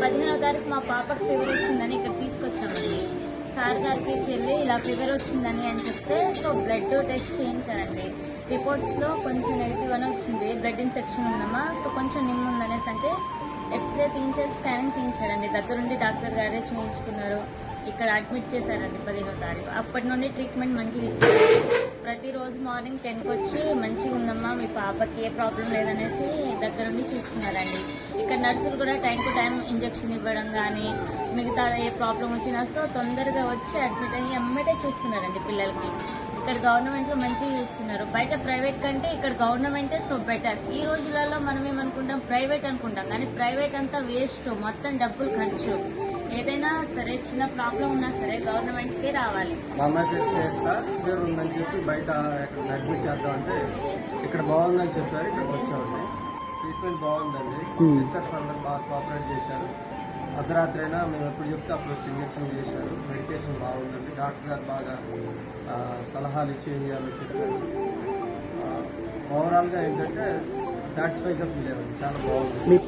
పదిహేనో తారీఖు మా పాపకు ఫీవర్ వచ్చిందని ఇక్కడ తీసుకొచ్చామండి. సార్ గారికి చెల్లి ఇలా ఫీవర్ వచ్చిందని అని చెప్తే సో బ్లడ్ టెస్ట్ చేయించారండి. రిపోర్ట్స్లో కొంచెం నెగిటివ్ అని వచ్చింది. బ్లడ్ ఇన్ఫెక్షన్ ఉందమ్మా. సో కొంచెం నిమ్మ ఉందనేసి అంటే ఎక్స్రే తీయించే స్కానింగ్ తీయించారండి. దగ్గరుండి డాక్టర్ గారే చూపించుకున్నారు ఇక్కడ అడ్మిట్ చేశారండి పదిహేనో తారీఖు. అప్పటి నుండి ట్రీట్మెంట్ మంచిగా ఇచ్చారు. ప్రతిరోజు మార్నింగ్ టెన్కి వచ్చి మంచిగా ఉందమ్మా మీ పాపకి ఏ ప్రాబ్లం లేదనేసి దగ్గరుండి చూసుకున్నారండి. ఇక్కడ నర్సులు కూడా టైం టు టైం ఇంజక్షన్ ఇవ్వడం కానీ మిగతా ఏ ప్రాబ్లం వచ్చినా సో తొందరగా వచ్చి అడ్మిట్ అయ్యి అమ్మటే చూస్తున్నారండి పిల్లలకి. ఇక్కడ గవర్నమెంట్లో మంచిగా చూస్తున్నారు. బయట ప్రైవేట్ కంటే ఇక్కడ గవర్నమెంటే సో బెటర్. ఈ రోజులలో మనం ఏమనుకుంటాం? ప్రైవేట్ అనుకుంటాం. కానీ ప్రైవేట్ అంతా వేస్ట్. మొత్తం డబ్బులు ఖర్చు. ఏదైనా సరే చిన్న ప్రాబ్లం ఉన్నా సరే గవర్నమెంట్ కే రావాలి పేరు చేస్తా ఉందని చెప్పి బయట అడ్మిట్ చేద్దామంటే ఇక్కడ బాగుందని చెప్పారు ఇక్కడికి వచ్చామండి. ట్రీట్మెంట్ బాగుందండి. సిస్టర్స్ అందరు బాగా కోఆపరేట్ చేశారు. అర్ధరాత్రి అయినా మేము ఎప్పుడు చెప్తే అప్పుడు వచ్చి ఇంజక్షన్ చేశారు. మెడికేషన్ బాగుందండి. డాక్టర్ గారు బాగా సలహాలు ఇచ్చి ఏం చేయాలో చెప్పారు ఓవరాల్గా ఏంటంటే సాటిస్ఫైగా ఫీల్ అయ్యాము చాలా బాగుంది.